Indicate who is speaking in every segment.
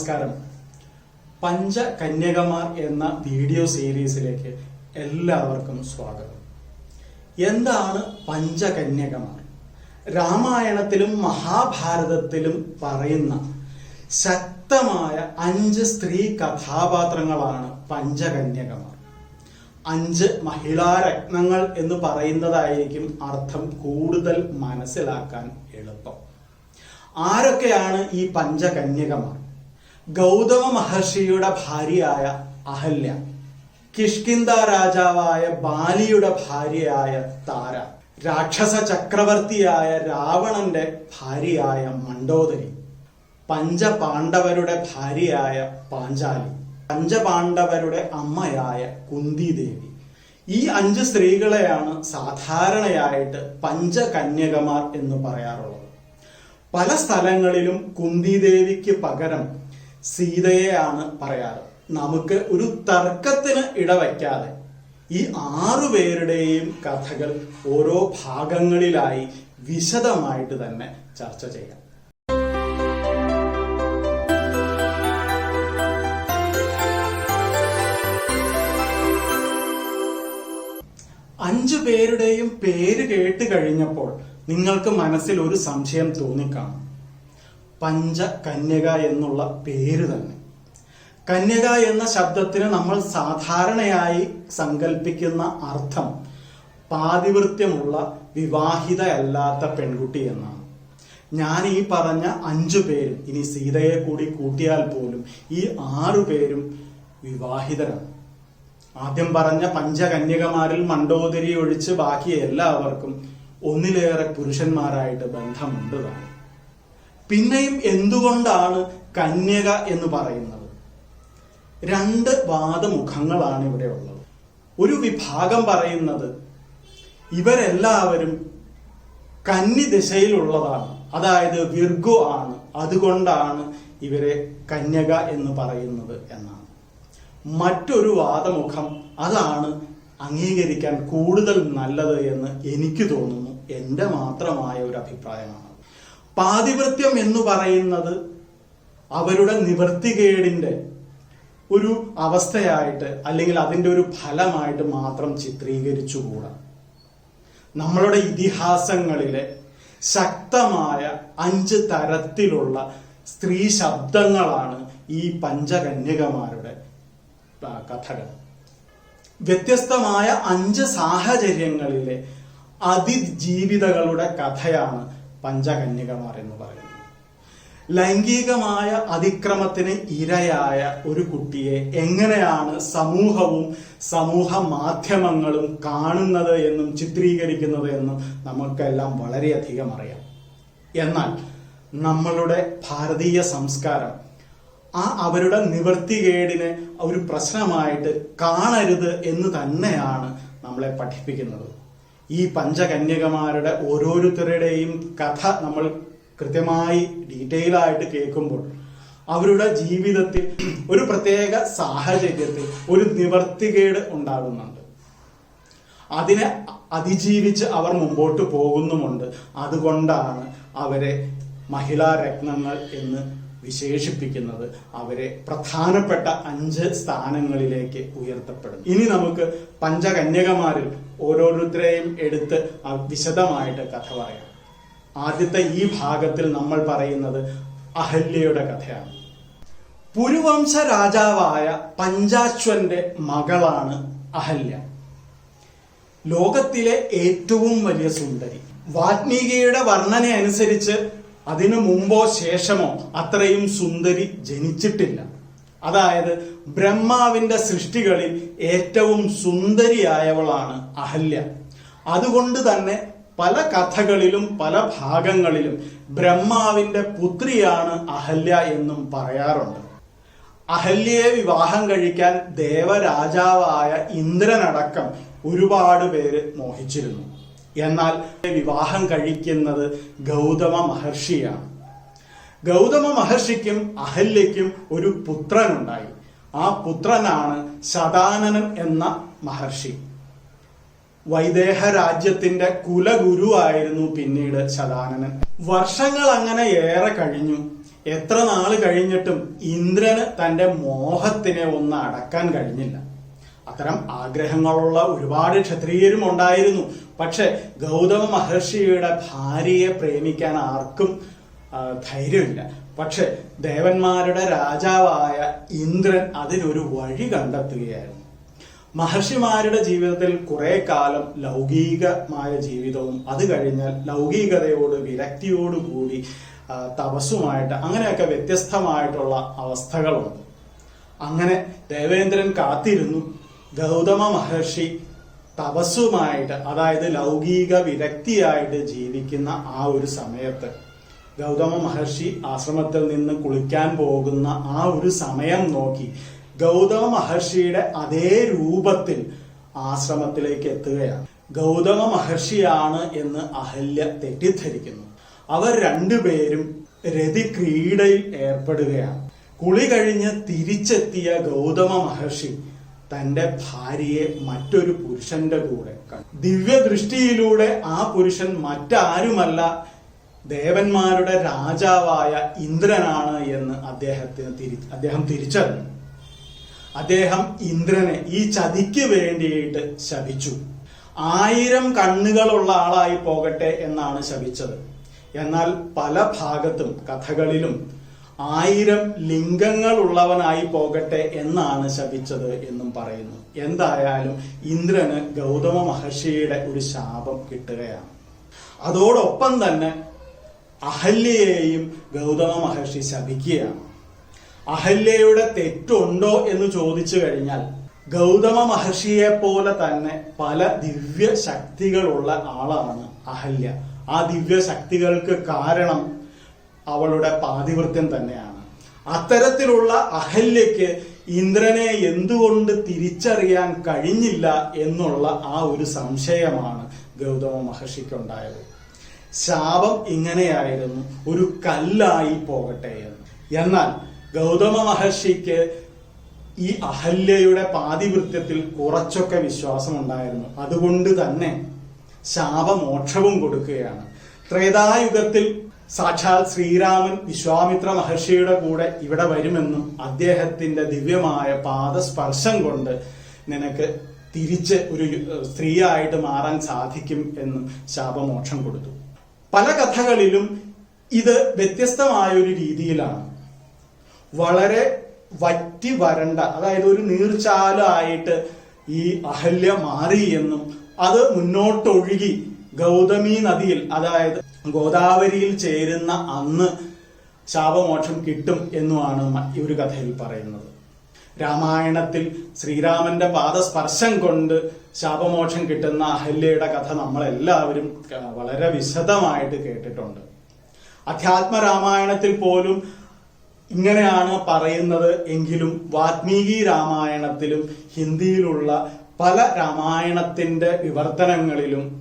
Speaker 1: നമസ്കാരം. പഞ്ചകന്യകമാർ എന്ന വീഡിയോ സീരീസിലേക്ക് എല്ലാവർക്കും സ്വാഗതം. എന്താണ് പഞ്ചകന്യകമാർ? രാമായണത്തിലും മഹാഭാരതത്തിലും പറയുന്ന ശക്തമായ അഞ്ച് സ്ത്രീ കഥാപാത്രങ്ങളാണ് പഞ്ചകന്യകമാർ. അഞ്ച് മഹിളാരത്നങ്ങൾ എന്ന് പറയുന്നതായിരിക്കും അർത്ഥം കൂടുതൽ മനസ്സിലാക്കാൻ എളുപ്പം. ആരൊക്കെയാണ് ഈ പഞ്ചകന്യകമാർ? ഗൗതമ മഹർഷിയുടെ ഭാര്യയായ അഹല്യ കിഷ്കിന്ദ രാജാവായ ബാലിയുടെ ഭാര്യയായ താര രാക്ഷസ ചക്രവർത്തിയായ രാവണന്റെ ഭാര്യയായ മണ്ഡോദരി പഞ്ചപാണ്ഡവരുടെ ഭാര്യയായ പാഞ്ചാലി പഞ്ചപാണ്ഡവരുടെ അമ്മയായ കുന്തിദേവി. ഈ അഞ്ച് സ്ത്രീകളെയാണ് സാധാരണയായിട്ട് പഞ്ചകന്യകമാർ എന്ന് പറയാറുള്ളത്. പല സ്ഥലങ്ങളിലും കുന്തിദേവിക്ക് പകരം സീതയെയാണ് പറയാറ്. നമുക്ക് ഒരു തർക്കത്തിന് ഇടവയ്ക്കാതെ ഈ ആറു പേരുടെയും കഥകൾ ഓരോ ഭാഗങ്ങളിലായി വിശദമായിട്ട് തന്നെ ചർച്ച ചെയ്യാം. അഞ്ചു പേരുടെയും പേര് കേട്ട് കഴിഞ്ഞപ്പോൾ നിങ്ങൾക്ക് മനസ്സിൽ ഒരു സംശയം തോന്നിക്കാണും. പഞ്ചകന്യക എന്നുള്ള പേര് തന്നെ. കന്യക എന്ന ശബ്ദത്തിന് നമ്മൾ സാധാരണയായി സങ്കല്പിക്കുന്ന അർത്ഥം പാതിവൃത്യമുള്ള വിവാഹിതയല്ലാത്ത പെൺകുട്ടി എന്നാണ്. ഞാൻ ഈ പറഞ്ഞ അഞ്ചു പേരും ഇനി സീതയെ കൂടി കൂട്ടിയാൽ പോലും ഈ ആറു പേരും വിവാഹിതരാണ്. ആദ്യം പറഞ്ഞ പഞ്ചകന്യകമാരിൽ മണ്ടോദരി ഒഴിച്ച് ബാക്കി എല്ലാവർക്കും ഒന്നിലേറെ പുരുഷന്മാരായിട്ട് ബന്ധമുണ്ട് താനും പിന്നെയും എന്തുകൊണ്ടാണ് കന്യക എന്ന് പറയുന്നത്? രണ്ട് വാദമുഖങ്ങളാണ് ഇവിടെ ഉള്ളത്. ഒരു വിഭാഗം പറയുന്നത് ഇവരെല്ലാവരും കന്നി ദിശയിലുള്ളതാണ് അതായത് വിർഗു ആണ്. അതുകൊണ്ടാണ് ഇവരെ കന്യക എന്ന് പറയുന്നത് എന്നാണ്. മറ്റൊരു വാദമുഖം അതാണ് അംഗീകരിക്കാൻ കൂടുതൽ നല്ലത് എന്ന് എനിക്ക് തോന്നുന്നു. എന്റെ മാത്രമായ ഒരു അഭിപ്രായമാണ്. പാതിവൃത്യം എന്ന് പറയുന്നത് അവരുടെ നിവൃത്തികേടിന്റെ ഒരു അവസ്ഥയായിട്ട് അല്ലെങ്കിൽ അതിന്റെ ഒരു ഫലമായിട്ട് മാത്രം ചിത്രീകരിച്ചുകൂടാ. നമ്മളുടെ ഇതിഹാസങ്ങളിലെ ശക്തമായ അഞ്ച് തരത്തിലുള്ള സ്ത്രീ ശബ്ദങ്ങളാണ് ഈ പഞ്ചകന്യകമാരുടെ കഥകൾ. വ്യത്യസ്തമായ അഞ്ച് സാഹചര്യങ്ങളിലെ അതിജീവിതകളുടെ കഥയാണ് പഞ്ചകന്യകമാർ എന്ന് പറയുന്നത് ലൈംഗികമായ അതിക്രമത്തിന് ഇരയായ ഒരു കുട്ടിയെ എങ്ങനെയാണ് സമൂഹവും സമൂഹ മാധ്യമങ്ങളും കാണുന്നത് എന്നും ചിത്രീകരിക്കുന്നത് എന്നും നമുക്കെല്ലാം വളരെയധികം അറിയാം. എന്നാൽ നമ്മളുടെ ഭാരതീയ സംസ്കാരം ആ അവരുടെ നിവൃത്തികേടിനെ ഒരു പ്രശ്നമായിട്ട് കാണരുത് എന്ന് തന്നെയാണ് നമ്മളെ പഠിപ്പിക്കുന്നത്. ഈ പഞ്ചകന്യകമാരുടെ ഓരോരുത്തരുടെയും കഥ നമ്മൾ കൃത്യമായി ഡീറ്റെയിൽ ആയിട്ട് കേൾക്കുമ്പോൾ അവരുടെ ജീവിതത്തിൽ ഒരു പ്രത്യേക സാഹചര്യത്തിൽ ഒരു നിവർത്തികേട് ഉണ്ടാകുന്നുണ്ട്. അതിനെ അതിജീവിച്ച് അവർ മുമ്പോട്ട് പോകുന്നുമുണ്ട്. അതുകൊണ്ടാണ് അവരെ മഹിളാരത്നങ്ങൾ എന്ന് വിശേഷിപ്പിക്കുന്നത് അവരെ പ്രധാനപ്പെട്ട അഞ്ച് സ്ഥാനങ്ങളിലേക്ക് ഉയർത്തപ്പെടും ഇനി നമുക്ക് പഞ്ചകന്യകമാരിൽ ഓരോരുത്തരെയും എടുത്ത് വിശദമായിട്ട് കഥ പറയാം. ആദ്യത്തെ ഈ ഭാഗത്തിൽ നമ്മൾ പറയുന്നത് അഹല്യയുടെ കഥയാണ്. പുരുവംശ രാജാവായ പഞ്ചാശ്വന്റെ മകളാണ് അഹല്യ. ലോകത്തിലെ ഏറ്റവും വലിയ സുന്ദരി. വാത്മീകിയുടെ വർണന അനുസരിച്ച് അതിനു മുമ്പോ ശേഷമോ അത്രയും സുന്ദരി ജനിച്ചിട്ടില്ല. അതായത് ബ്രഹ്മാവിന്റെ സൃഷ്ടികളിൽ ഏറ്റവും സുന്ദരിയായവളാണ് അഹല്യ. അതുകൊണ്ട് തന്നെ പല കഥകളിലും പല ഭാഗങ്ങളിലും ബ്രഹ്മാവിന്റെ പുത്രിയാണ് അഹല്യ എന്നും പറയാറുണ്ട്. അഹല്യയെ വിവാഹം കഴിക്കാൻ ദേവരാജാവായ ഇന്ദ്രനടക്കം ഒരുപാട് പേര് മോഹിച്ചിരുന്നു. എന്നാൽ വിവാഹം കഴിക്കുന്നത് ഗൗതമ മഹർഷിയാണ്. ഗൗതമ മഹർഷിക്കും അഹല്യയ്ക്കും ഒരു പുത്രനുണ്ടായി. ആ പുത്രനാണ് സദാനനൻ എന്ന മഹർഷി. വൈദേഹ രാജ്യത്തിന്റെ കുലഗുരുവായിരുന്നു പിന്നീട് സദാനനൻ വർഷങ്ങൾ അങ്ങനെ ഏറെ കഴിഞ്ഞു. എത്ര നാൾ കഴിഞ്ഞിട്ടും ഇന്ദ്രന് തന്റെ മോഹത്തിനെ ഒന്ന് അടക്കാൻ കഴിഞ്ഞില്ല. അത്തരം ആഗ്രഹങ്ങളുള്ള ഒരുപാട് ക്ഷത്രിയരും ഉണ്ടായിരുന്നു. പക്ഷെ ഗൗതമ മഹർഷിയുടെ ഭാര്യയെ പ്രേമിക്കാൻ ആർക്കും ധൈര്യമില്ല. പക്ഷെ ദേവന്മാരുടെ രാജാവായ ഇന്ദ്രൻ അതിനൊരു വഴി കണ്ടെത്തുകയായിരുന്നു. മഹർഷിമാരുടെ ജീവിതത്തിൽ കുറെ കാലം ലൗകികമായ ജീവിതവും അത് കഴിഞ്ഞാൽ ലൗകികതയോട് വിരക്തിയോടുകൂടി തപസ്സുമായിട്ട് അങ്ങനെയൊക്കെ വ്യത്യസ്തമായിട്ടുള്ള അവസ്ഥകളുണ്ട്. അങ്ങനെ ദേവേന്ദ്രൻ കാത്തിരുന്നു. ഗൗതമ മഹർഷി തപസ്സുമായിട്ട് അതായത് ലൗകിക വിരക്തിയായിട്ട് ജീവിക്കുന്ന ആ ഒരു സമയത്ത് ഗൗതമ മഹർഷി ആശ്രമത്തിൽ നിന്ന് കുളിക്കാൻ പോകുന്ന ആ ഒരു സമയം നോക്കി ഗൗതമ മഹർഷിയുടെ അതേ രൂപത്തിൽ ആശ്രമത്തിലേക്ക് എത്തുകയാണ്. ഗൗതമ മഹർഷിയാണ് എന്ന് അഹല്യ തെറ്റിദ്ധരിക്കുന്നു. അവർ രണ്ടുപേരും രതിക്രീഡയിൽ ഏർപ്പെടുകയാണ്. കുളി കഴിഞ്ഞ് തിരിച്ചെത്തിയ ഗൗതമ മഹർഷി തന്റെ ഭാര്യയെ മറ്റൊരു പുരുഷന്റെ കൂടെ ദിവ്യദൃഷ്ടിയിലൂടെ ആ പുരുഷൻ മറ്റാരുമല്ല ദേവന്മാരുടെ രാജാവായ ഇന്ദ്രനാണ് എന്ന് അദ്ദേഹത്തിന് തിരി അദ്ദേഹം തിരിച്ചറിഞ്ഞു. അദ്ദേഹം ഇന്ദ്രനെ ഈ ചതിക്ക് വേണ്ടിയിട്ട് ശപിച്ചു. ആയിരം കണ്ണുകളുള്ള ആളായി പോകട്ടെ എന്നാണ് ശപിച്ചത്. എന്നാൽ പല ഭാഗത്തും കഥകളിലും ആയിരം ലിംഗങ്ങൾ ഉള്ളവനായി പോകട്ടെ എന്നാണ് ശപിച്ചത് എന്നും പറയുന്നു. എന്തായാലും ഇന്ദ്രന് ഗൗതമ മഹർഷിയുടെ ഒരു ശാപം കിട്ടുകയാണ്. അതോടൊപ്പം തന്നെ അഹല്യയെയും ഗൗതമ മഹർഷി ശപിക്കുകയാണ്. അഹല്യയുടെ തെറ്റുണ്ടോ എന്ന് ചോദിച്ചു കഴിഞ്ഞാൽ ഗൗതമ മഹർഷിയെ പോലെ തന്നെ പല ദിവ്യ ശക്തികളുള്ള ആളാണ് അഹല്യ. ആ ദിവ്യ ശക്തികൾക്ക് കാരണം അവളുടെ പാതിവൃത്യം തന്നെയാണ്. അത്തരത്തിലുള്ള അഹല്യയ്ക്ക് ഇന്ദ്രനെ എന്തുകൊണ്ട് തിരിച്ചറിയാൻ കഴിഞ്ഞില്ല എന്നുള്ള ആ ഒരു സംശയമാണ് ഗൗതമ മഹർഷിക്കുണ്ടായത്. ശാപം ഇങ്ങനെയായിരുന്നു ഒരു കല്ലായി പോകട്ടെ എന്ന്. എന്നാൽ ഗൗതമ മഹർഷിക്ക് ഈ അഹല്യയുടെ പാതിവൃത്യത്തിൽ കുറച്ചൊക്കെ വിശ്വാസം ഉണ്ടായിരുന്നു അതുകൊണ്ട് തന്നെ ശാപമോക്ഷവും കൊടുക്കുകയാണ്. ത്രേതായുഗത്തിൽ സാക്ഷാൽ ശ്രീരാമൻ വിശ്വാമിത്ര മഹർഷിയുടെ കൂടെ ഇവിടെ വരുമെന്നും അദ്ദേഹത്തിന്റെ ദിവ്യമായ പാദസ്പർശം കൊണ്ട് നിനക്ക് തിരിച്ച് ഒരു സ്ത്രീയായിട്ട് മാറാൻ സാധിക്കും എന്നും ശാപമോക്ഷം കൊടുത്തു. പല കഥകളിലും ഇത് വ്യത്യസ്തമായ ഒരു രീതിയിലാണ്. വളരെ വറ്റി വരണ്ട അതായത് ഒരു നീർച്ചാലായിട്ട് ഈ അഹല്യ മാറി എന്നും അത് മുന്നോട്ടൊഴുകി ഗൗതമി നദിയിൽ അതായത് ഗോദാവരിയിൽ ചേരുന്ന അന്ന് ശാപമോക്ഷം കിട്ടും എന്നുമാണ് ഈ ഒരു കഥയിൽ പറയുന്നത്. രാമായണത്തിൽ ശ്രീരാമന്റെ പാദസ്പർശം കൊണ്ട് ശാപമോക്ഷം കിട്ടുന്ന അഹല്യയുടെ കഥ നമ്മളെല്ലാവരും വളരെ വിശദമായിട്ട് കേട്ടിട്ടുണ്ട്. അധ്യാത്മ രാമായണത്തിൽ പോലും ഇങ്ങനെയാണ് പറയുന്നത് എങ്കിലും വാത്മീകി രാമായണത്തിലും ഹിന്ദിയിലുള്ള പല രാമായണത്തിന്റെ വിവർത്തനങ്ങളിലും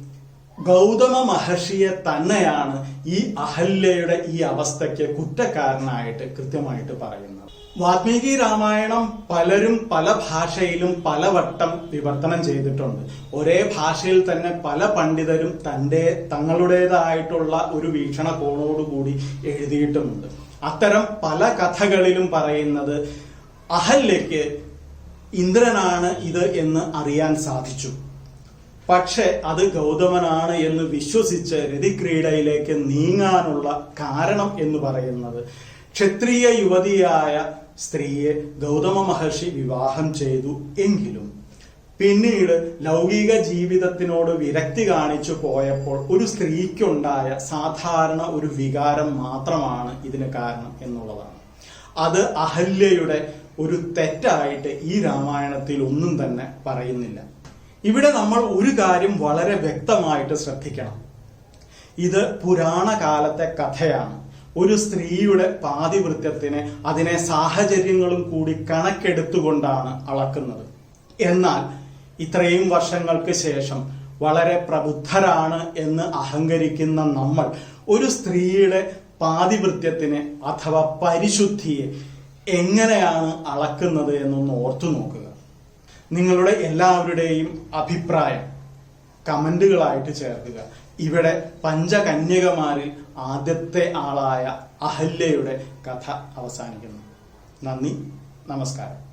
Speaker 1: ഗൗതമ മഹർഷിയെ തന്നെയാണ് ഈ അഹല്യയുടെ ഈ അവസ്ഥയ്ക്ക് കുറ്റക്കാരനായിട്ട് കൃത്യമായിട്ട് പറയുന്നത്. വാൽമീകി രാമായണം പലരും പല ഭാഷയിലും പലവട്ടം വിവർത്തനം ചെയ്തിട്ടുണ്ട്. ഒരേ ഭാഷയിൽ തന്നെ പല പണ്ഡിതരും തന്റെ തങ്ങളുടേതായിട്ടുള്ള ഒരു വീക്ഷണകോണോടുകൂടി എഴുതിയിട്ടുമുണ്ട്. അത്തരം പല കഥകളിലും പറയുന്നത് അഹല്യയ്ക്ക് ഇന്ദ്രനാണ് ഇത് എന്ന് അറിയാൻ സാധിച്ചു. പക്ഷെ അത് ഗൗതമനാണ് എന്ന് വിശ്വസിച്ച് രതിക്രീഡയിലേക്ക് നീങ്ങാനുള്ള കാരണം എന്ന് പറയുന്നത്. ക്ഷത്രിയ യുവതിയായ സ്ത്രീയെ ഗൗതമ മഹർഷി വിവാഹം ചെയ്തു എങ്കിലും പിന്നീട് ലൗകിക ജീവിതത്തിനോട് വിരക്തി കാണിച്ചു പോയപ്പോൾ ഒരു സ്ത്രീക്കുണ്ടായ സാധാരണ ഒരു വികാരം മാത്രമാണ് ഇതിന് കാരണം എന്നുള്ളതാണ്. അത് അഹല്യയുടെ ഒരു തെറ്റായിട്ട് ഈ രാമായണത്തിൽ ഒന്നും തന്നെ പറയുന്നില്ല. ഇവിടെ നമ്മൾ ഒരു കാര്യം വളരെ വ്യക്തമായിട്ട് ശ്രദ്ധിക്കണം. ഇത് പുരാണ കാലത്തെ കഥയാണ്. ഒരു സ്ത്രീയുടെ പാതിവൃത്യത്തിന് അതിനെ സാഹചര്യങ്ങളും കൂടി കണക്കെടുത്തുകൊണ്ടാണ് അളക്കുന്നത്. എന്നാൽ ഇത്രയും വർഷങ്ങൾക്ക് ശേഷം വളരെ പ്രബുദ്ധരാണ് എന്ന് അഹങ്കരിക്കുന്ന നമ്മൾ ഒരു സ്ത്രീയുടെ പാതിവൃത്യത്തിനെ അഥവാ പരിശുദ്ധിയെ എങ്ങനെയാണ് അളക്കുന്നത് എന്നൊന്ന് ഓർത്തു നോക്കുക. നിങ്ങളുടെ എല്ലാവരുടെയും അഭിപ്രായം കമന്റുകളായിട്ട് ചേർക്കുക. ഇവിടെ പഞ്ചകന്യകമാരിൽ ആദ്യത്തെ ആളായ അഹല്യയുടെ കഥ അവസാനിക്കുന്നു. നന്ദി. നമസ്കാരം.